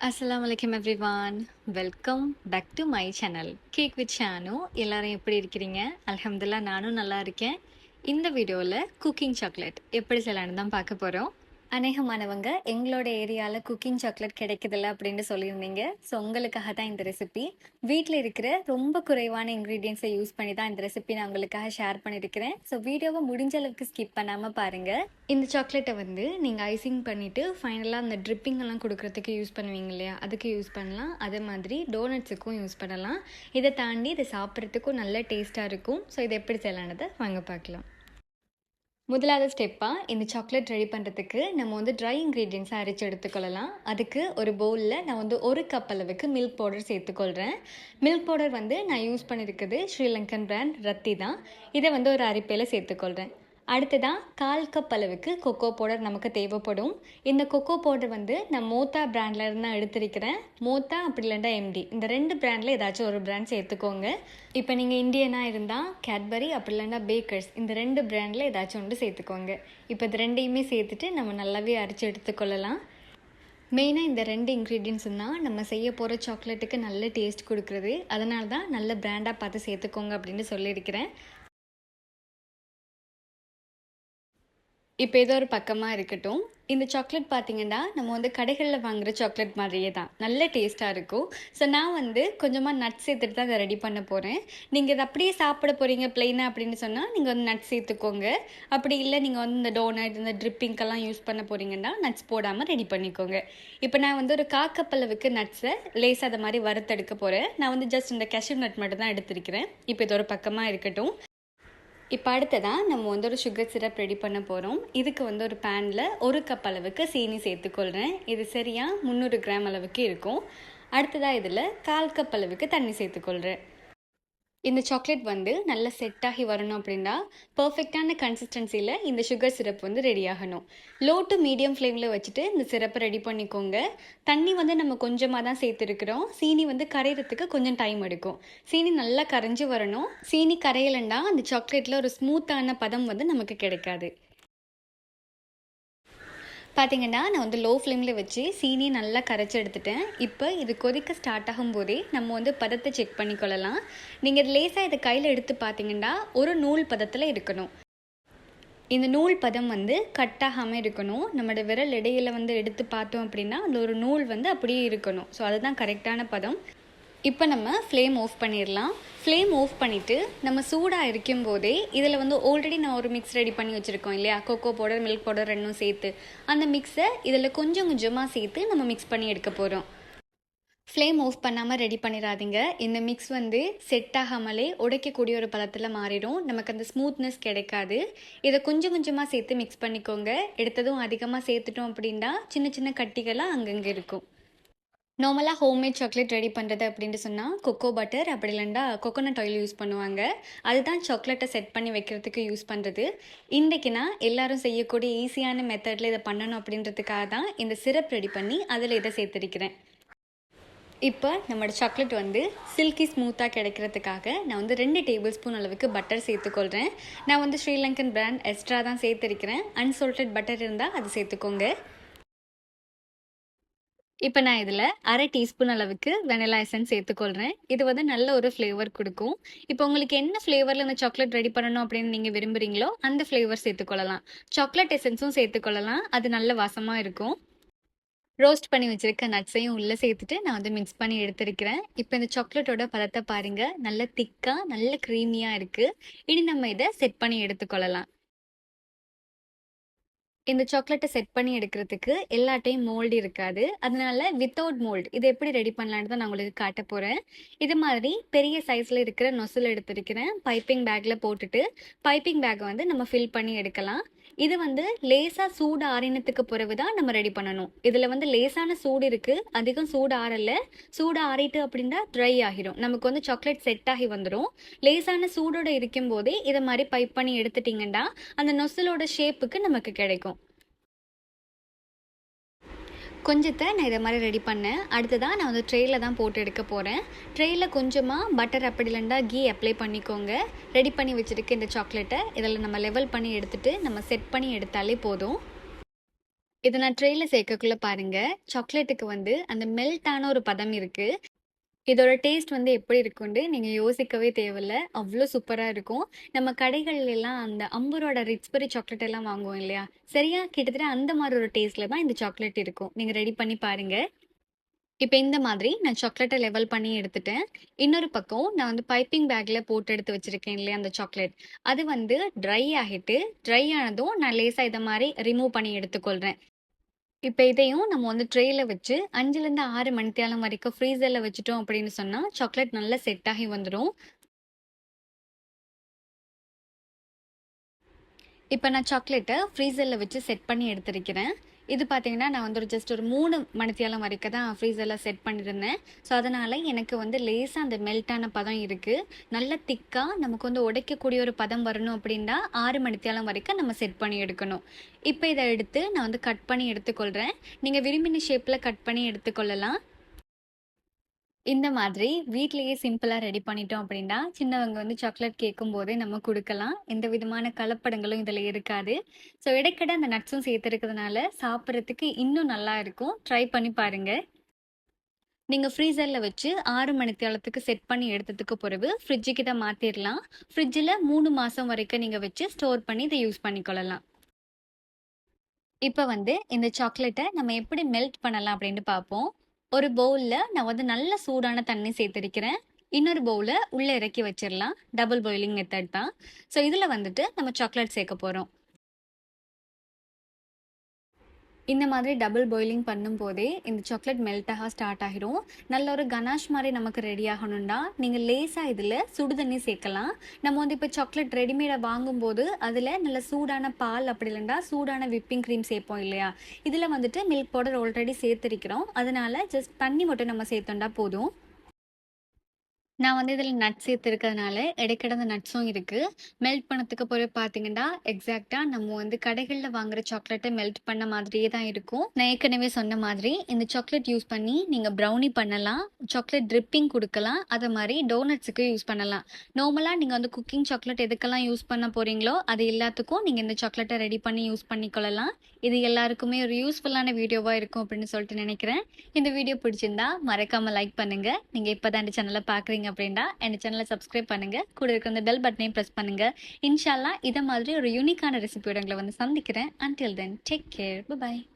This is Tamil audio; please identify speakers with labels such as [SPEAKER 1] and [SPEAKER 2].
[SPEAKER 1] அஸ்ஸலாமு every everyone welcome back to my channel cake with Shanu எல்லாரும் எப்படி இருக்கிறீங்க? அலமதுல்லா நானும் நல்லா இருக்கேன். இந்த வீடியோவில் குக்கிங் சாக்லேட் எப்படி செய்யலான்னு தான் பார்க்க போகிறோம் அநேகமானவங்க எங்களோட ஏரியாவில் குக்கிங் சாக்லேட் கிடைக்குதில்ல அப்படின்னு சொல்லியிருந்தீங்க. ஸோ உங்களுக்காக தான் இந்த ரெசிபி வீட்டில் இருக்கிற ரொம்ப குறைவான இன்க்ரீடியன்ஸை யூஸ் பண்ணி தான் இந்த ரெசிபி நான் உங்களுக்காக ஷேர் பண்ணியிருக்கிறேன். ஸோ வீடியோவை முடிஞ்ச அளவுக்கு ஸ்கிப் பண்ணாமல் பாருங்கள் இந்த சாக்லேட்டை வந்து நீங்கள் ஐசிங் பண்ணிவிட்டு ஃபைனலாக அந்த ட்ரிப்பிங் எல்லாம் கொடுக்குறதுக்கு யூஸ் பண்ணுவீங்க இல்லையா? அதுக்கு யூஸ் பண்ணலாம். அதே மாதிரி டோனட்ஸுக்கும் யூஸ் பண்ணலாம். இதை தாண்டி இதை சாப்பிட்றதுக்கும் நல்ல டேஸ்ட்டாக இருக்கும். ஸோ இதை எப்படி செய்யலானதை வாங்க பார்க்கலாம். முதலாவது ஸ்டெப்பாக இந்த சாக்லேட் ரெடி பண்ணுறதுக்கு நம்ம வந்து ட்ரை இன்க்ரீடியன்ஸாக அரைச்சி எடுத்துக்கொள்ளலாம். அதுக்கு ஒரு பவுலில் நான் வந்து ஒரு கப் அளவுக்கு மில்க் பவுடர் சேர்த்துக்கொள்கிறேன் மில்க் பவுடர் வந்து நான் யூஸ் பண்ணியிருக்குது ஸ்ரீலங்கன் பிராண்ட் ரத்தி தான் இதை வந்து ஒரு அரிப்பையில் சேர்த்துக்கொள்கிறேன் அடுத்ததாக கால் கப் அளவுக்கு கொக்கோ பவுடர் நமக்கு தேவைப்படும். இந்த கொக்கோ பவுடர் வந்து நான் மோத்தா பிராண்டில் இருந்து தான் எடுத்திருக்கிறேன். மோத்தா அப்படி இல்லைண்டா எம்டி இந்த ரெண்டு பிராண்டில் ஏதாச்சும் ஒரு பிராண்ட் சேர்த்துக்கோங்க. இப்போ நீங்கள் இந்தியனாக இருந்தால் கேட்பரி அப்படி இல்லைன்னா பேக்கர்ஸ் இந்த ரெண்டு பிராண்டில் ஏதாச்சும் ஒன்று சேர்த்துக்கோங்க. இப்போ இது ரெண்டையுமே சேர்த்துட்டு நம்ம நல்லாவே அரைச்சி எடுத்துக்கொள்ளலாம் மெயினாக இந்த ரெண்டு இன்க்ரீடியன்ஸும் தான் நம்ம செய்ய போகிற சாக்லேட்டுக்கு நல்ல டேஸ்ட் கொடுக்குறது. அதனால தான் நல்ல பிராண்டாக பார்த்து சேர்த்துக்கோங்க அப்படின்னு சொல்லியிருக்கிறேன். இப்போ ஏதோ ஒரு பக்கமாக இருக்கட்டும். இந்த சாக்லேட் பார்த்தீங்கன்னா நம்ம வந்து கடைகளில் வாங்குகிற சாக்லேட் மாதிரியே தான் நல்ல டேஸ்ட்டாக இருக்கும். ஸோ நான் வந்து கொஞ்சமாக நட்ஸ் சேர்த்துட்டு தான் அதை ரெடி பண்ண போகிறேன் நீங்கள் இதை அப்படியே சாப்பிட போகிறீங்க பிளெயினாக அப்படின்னு சொன்னால் நீங்கள் வந்து நட்ஸ் சேர்த்துக்கோங்க. அப்படி இல்லை நீங்கள் வந்து இந்த டோனட் இந்த ட்ரிப்பிங்கெல்லாம் யூஸ் பண்ண போகிறீங்கன்னா நட்ஸ் போடாமல் ரெடி பண்ணிக்கோங்க. இப்போ நான் வந்து ஒரு காக்கப்பளவுக்கு நட்ஸை லேசாக அதை மாதிரி வறுத்தெடுக்க போகிறேன் நான் வந்து ஜஸ்ட் இந்த கேஷ்யூ நட் மட்டும் தான் எடுத்திருக்கிறேன். இப்போ இது ஒரு பக்கமாக இருக்கட்டும். இப்போ அடுத்ததாக நம்ம வந்து ஒரு சுகர் சிரப் ரெடி பண்ண போகிறோம் இதுக்கு வந்து ஒரு பேனில் ஒரு கப் அளவுக்கு சீனி சேர்த்துக்கொள்கிறேன் இது சரியாக முந்நூறு கிராம் அளவுக்கு இருக்கும். அடுத்ததாக இதில் கால் கப் அளவுக்கு தண்ணி சேர்த்துக்கொள்கிறேன் இந்த சாக்லேட் வந்து நல்லா செட் ஆகி வரணும் அப்படின்னா பர்ஃபெக்டான கன்சிஸ்டன்சியில் இந்த சுகர் சிரப் வந்து ரெடி ஆகணும். லோ டு மீடியம் ஃப்ளேமில் வச்சுட்டு இந்த சிரப்பை ரெடி பண்ணிக்கோங்க. தண்ணி வந்து நம்ம கொஞ்சமாக தான் சேர்த்துருக்குறோம். சீனி வந்து கரையிறதுக்கு கொஞ்சம் டைம் எடுக்கும். சீனி நல்லா கரைஞ்சி வரணும். சீனி கரையலைன்னா அந்த சாக்லேட்டில் ஒரு ஸ்மூத்தான பதம் வந்து நமக்கு கிடைக்காது. பார்த்தீங்கன்னா நான் வந்து லோ ஃப்ளேமில் வச்சு சீனி நல்லா கரைச்சி எடுத்துட்டேன். இப்போ இது கொதிக்க ஸ்டார்ட் ஆகும்போதே நம்ம வந்து பதத்தை செக் பண்ணிக்கொள்ளலாம். நீங்கள் லேசாக இதை கையில் எடுத்து பார்த்தீங்கன்னா ஒரு நூல் பதத்தில் இருக்கணும். இந்த நூல் பதம் வந்து கட்டாகாமல் இருக்கணும். நம்மளோட விரல் இடையில வந்து எடுத்து பார்த்தோம் அப்படின்னா அந்த ஒரு நூல் வந்து அப்படியே இருக்கணும். ஸோ அதுதான் கரெக்டான பதம். இப்போ நம்ம ஃப்ளேம் ஆஃப் பண்ணிடலாம் ஃப்ளேம் ஆஃப் பண்ணிவிட்டு நம்ம சூடாக இருக்கும் போதே இதில் வந்து ஆல்ரெடி நான் ஒரு மிக்ஸ் ரெடி பண்ணி வச்சுருக்கோம் இல்லையா? கொக்கோ பவுடர் மில்க் பவுடர் ரெண்டும் சேர்த்து. அந்த மிக்ஸை இதில் கொஞ்சம் கொஞ்சமாக சேர்த்து நம்ம மிக்ஸ் பண்ணி எடுக்க போகிறோம் ஃப்ளேம் ஆஃப் பண்ணாமல் ரெடி பண்ணிடாதீங்க இந்த மிக்ஸ் வந்து செட் ஆகாமலே உடைக்கக்கூடிய ஒரு பதத்தில் மாறிடும். நமக்கு அந்த ஸ்மூத்னஸ் கிடைக்காது. இதை கொஞ்சம் கொஞ்சமாக சேர்த்து மிக்ஸ் பண்ணிக்கோங்க. எடுத்ததும் அதிகமாக சேர்த்துட்டோம் அப்படின்னா சின்ன சின்ன கட்டிகளாக அங்கங்கே இருக்கும். நார்மலாக ஹோம்மேட் சாக்லேட் ரெடி பண்ணுறது அப்படின்ட்டு சொன்னால் கொக்கோ பட்டர் அப்படி இல்லைண்டா கொக்கோனட் ஆயில் யூஸ் பண்ணுவாங்க. அதுதான் சாக்லேட்டை செட் பண்ணி வைக்கிறதுக்கு யூஸ் பண்ணுறது இன்றைக்கு நான் எல்லாரும் செய்யக்கூடிய ஈஸியான மெத்தடில் இதை பண்ணணும் அப்படின்றதுக்காக தான் இந்த சிரப் ரெடி பண்ணி அதில் இதை சேர்த்துருக்கிறேன். இப்போ நம்மளோட சாக்லேட் வந்து சில்கி ஸ்மூத்தாக கிடைக்கிறதுக்காக நான் வந்து ரெண்டு டேபிள் ஸ்பூன் அளவுக்கு பட்டர் சேர்த்துக்கொள்கிறேன் நான் வந்து ஸ்ரீலங்கன் பிராண்ட் எக்ஸ்ட்ரா தான் சேர்த்துருக்கிறேன். அன்சால்டட் பட்டர் இருந்தால் அது சேர்த்துக்கோங்க. இப்போ நான் இதில் அரை டீஸ்பூன் அளவுக்கு வெனிலா எசன்ஸ் சேர்த்துக்கொள்கிறேன் இது வந்து நல்ல ஒரு ஃப்ளேவர் கொடுக்கும். இப்போ உங்களுக்கு என்ன ஃப்ளேவரில் இந்த சாக்லேட் ரெடி பண்ணணும் அப்படின்னு நீங்கள் விரும்புகிறீங்களோ அந்த ஃப்ளேவர் சேர்த்துக்கொள்ளலாம். சாக்லேட் எசன்ஸும் சேர்த்துக்கொள்ளலாம். அது நல்ல வாசமாக இருக்கும். ரோஸ்ட் பண்ணி வச்சுருக்க நட்ஸையும் உள்ளே சேர்த்துட்டு நான் வந்து மிக்ஸ் பண்ணி எடுத்திருக்கிறேன். இப்போ இந்த சாக்லேட்டோட பதத்தை பாருங்கள் நல்ல திக்காக நல்ல க்ரீமியாக இருக்குது இனி நம்ம இதை செட் பண்ணி எடுத்துக்கொள்ளலாம். இந்த சாக்லேட்டை செட் பண்ணி எடுக்கிறதுக்கு எல்லா மோல்டு இருக்காது. அதனால வித்தவுட் மோல்டு இது எப்படி ரெடி பண்ணலான்னு தான் நான் உங்களுக்கு காட்ட போகிறேன் இது மாதிரி பெரிய சைஸில் இருக்கிற நொசல் எடுத்திருக்கிறேன் பைப்பிங் பேக்கில் போட்டுட்டு பைப்பிங் பேக்கை வந்து நம்ம ஃபில் பண்ணி எடுக்கலாம். இது வந்து லேசாக சூடு ஆறினத்துக்கு பிறகு தான் நம்ம ரெடி பண்ணணும். இதில் வந்து லேசான சூடு இருக்குது அதிகம் சூடு ஆறலை. சூடு ஆறிட்டு அப்படின்னா ட்ரை ஆகிடும் நமக்கு வந்து சாக்லேட் செட் ஆகி வந்துடும் லேசான சூடோடு இருக்கும் போதே இதை மாதிரி பைப் பண்ணி எடுத்துட்டிங்கன்னா அந்த நொசலோட ஷேப்புக்கு நமக்கு கிடைக்கும். கொஞ்சத்தை நான் இதை மாதிரி ரெடி பண்ணேன். அடுத்ததாக நான் வந்து ட்ரெயில் தான் போட்டு எடுக்க போகிறேன் ட்ரெயில் கொஞ்சமாக பட்டர் அப்படி இல்லைண்டா கீ அப்ளை பண்ணிக்கோங்க. ரெடி பண்ணி வச்சுருக்க இந்த சாக்லேட்டை இதில் நம்ம லெவல் பண்ணி எடுத்துகிட்டு நம்ம செட் பண்ணி எடுத்தாலே போதும். இதை நான் ட்ரெயில சேர்க்கக்குள்ள பாருங்கள் சாக்லேட்டுக்கு வந்து அந்த மெல்ட்டான ஒரு பதம் இருக்குது இதோட டேஸ்ட் வந்து எப்படி இருக்கும்னு நீங்கள் யோசிக்கவே தேவையில்ல. அவ்வளோ சூப்பராக இருக்கும். நம்ம கடைகள்லாம் அந்த அம்பரோட ரிட்ஸ்பெரி சாக்லேட் எல்லாம் வாங்குவோம் இல்லையா? சரியா கிட்டத்தட்ட அந்த மாதிரி ஒரு டேஸ்ட்ல தான் இந்த சாக்லேட் இருக்கும். நீங்கள் ரெடி பண்ணி பாருங்கள் இப்போ இந்த மாதிரி நான் சாக்லேட்டை லெவல் பண்ணி எடுத்துட்டேன். இன்னொரு பக்கம் நான் வந்து பைப்பிங் பேக்கில் போட்டு எடுத்து வச்சுருக்கேன் இல்லையா அந்த சாக்லேட். அது வந்து ட்ரை ஆகிட்டு, ட்ரை ஆனதும் நான் லேசாக இதை மாதிரி ரிமூவ் பண்ணி எடுத்துக்கொள்கிறேன் இப்போ இதையும் நம்ம வந்து ட்ரேயில் வச்சு 5லருந்து 6 மணித்தியாலம் வரைக்கும் ஃப்ரீசரில் வச்சுட்டோம் அப்படின்னு சொன்னால் சாக்லேட் நல்லா செட் ஆகி வந்துடும் இப்போ நான் சாக்லேட்டை ஃப்ரீசரில் வச்சு செட் பண்ணி எடுத்திருக்கிறேன். இது பார்த்தீங்கன்னா, நான் வந்து ஒரு ஜஸ்ட் ஒரு மூணு மணித்தியாலம் வரைக்கும் தான் ஃப்ரீசர்ல செட் பண்ணியிருந்தேன். ஸோ, அதனால் எனக்கு வந்து லேசாக அந்த மெல்ட்டான பதம் இருக்குது நல்ல திக்காக நமக்கு வந்து உடைக்கக்கூடிய ஒரு பதம் வரணும் அப்படின்னா, ஆறு மணித்தியாலம் வரைக்கும் நம்ம செட் பண்ணி எடுக்கணும். இப்போ இதை எடுத்து நான் வந்து கட் பண்ணி எடுத்துக்கொள்கிறேன் நீங்கள் விரும்பின ஷேப்பில் கட் பண்ணி எடுத்துக்கொள்ளலாம். இந்த மாதிரி வீட்லயே சிம்பிளா ரெடி பண்ணிட்டோம் அப்படின்னா, சின்னவங்க வந்து சாக்லேட் கேட்கும் போதே நம்ம கொடுக்கலாம் எந்த விதமான கலப்படங்களும் இதுல இருக்காது. ஸோ, இடைக்கடை அந்த நட்ஸும் சேர்த்துருக்கிறதுனால சாப்பிட்றதுக்கு இன்னும் நல்லா இருக்கும். ட்ரை பண்ணி பாருங்க. நீங்க ஃப்ரீசர்ல வச்சு 6 மணித்தியாலத்துக்கு செட் பண்ணி எடுத்ததுக்கு பிறகு ஃப்ரிட்ஜுக்கு இத மாத்திரலாம். ஃப்ரிட்ஜில் மூணு மாசம் வரைக்கும் நீங்க வச்சு ஸ்டோர் பண்ணி இதை யூஸ் பண்ணிக்கொள்ளலாம். இப்போ வந்து இந்த சாக்லேட்டை நம்ம எப்படி மெல்ட் பண்ணலாம் அப்படின்னு பார்ப்போம். ஒரு பவுல்ல நான் வந்து நல்ல சூடான தண்ணி சேர்த்திருக்கிறேன். இன்னொரு பவுல உள்ள இறக்கி வச்சிடலாம் டபுள் பாயிலிங் மெத்தட் தான். ஸோ, இதில் வந்துட்டு நம்ம சாக்லேட் சேர்க்க போகிறோம் இந்த மாதிரி டபுள் பாயிலிங் பண்ணும்போதே இந்த சாக்லேட் மெல்ட்டாக ஸ்டார்ட் ஆகிரும். நல்ல ஒரு கனாஷ் மாதிரி நமக்கு ரெடி ஆகணும்னா, நீங்கள் லேஸாக இதில் சுடு தண்ணி சேர்க்கலாம். நம்ம வந்து இப்போ சாக்லேட் ரெடிமேடை வாங்கும்போது, அதில் நல்ல சூடான பால் அப்படி இல்லன்னா சூடான விப்பிங் கிரீம் சேர்ப்போம் இல்லையா? இதில் வந்துட்டு மில்க் பவுடர் ஆல்ரெடி சேர்த்துருக்கிறோம் அதனால் ஜஸ்ட் தண்ணி மட்டும் நம்ம சேர்த்தோண்டா போதும். நான் வந்து இதில் நட்ஸ் சேர்த்துருக்கிறதுனால இடைக்கிட அந்த நட்ஸும் இருக்குது மெல்ட் பண்ணதுக்கு பிறகு பார்த்தீங்கன்னா, எக்ஸாக்டாக நம்ம வந்து கடைகளில் வாங்குற சாக்லேட்டை மெல்ட் பண்ண மாதிரியே தான் இருக்கும். நான் ஏற்கனவே சொன்ன மாதிரி, இந்த சாக்லேட் யூஸ் பண்ணி நீங்கள் ப்ரௌனி பண்ணலாம். சாக்லேட் ட்ரிப்பிங் கொடுக்கலாம் அதை மாதிரி டோனட்ஸுக்கு யூஸ் பண்ணலாம். நார்மலாக நீங்கள் வந்து குக்கிங் சாக்லேட் எதுக்கெல்லாம் யூஸ் பண்ண போகிறீங்களோ அது எல்லாத்துக்கும் நீங்கள் இந்த சாக்லேட்டை ரெடி பண்ணி யூஸ் பண்ணிக்கொள்ளலாம். இது எல்லாருக்குமே ஒரு யூஸ்ஃபுல்லான வீடியோவாக இருக்கும் அப்படின்னு சொல்லிட்டு நினைக்கிறேன். இந்த வீடியோ பிடிச்சிருந்தா மறக்காமல் லைக் பண்ணுங்கள் நீங்கள் இப்போ தான் இந்த சேனலை பார்க்குறீங்க அப்படின்னா, என் சேனலை சப்ஸ்கிரைப் பண்ணுங்க. கூட இருக்கிற அந்த பெல் பட்டனையும் ப்ரெஸ் பண்ணுங்க. இன்ஷால்லா இதை மாதிரி ஒரு யூனிக்கான ரெசிபியோட உங்களை வந்து சந்திக்கிறேன். Until then take care. Bye bye.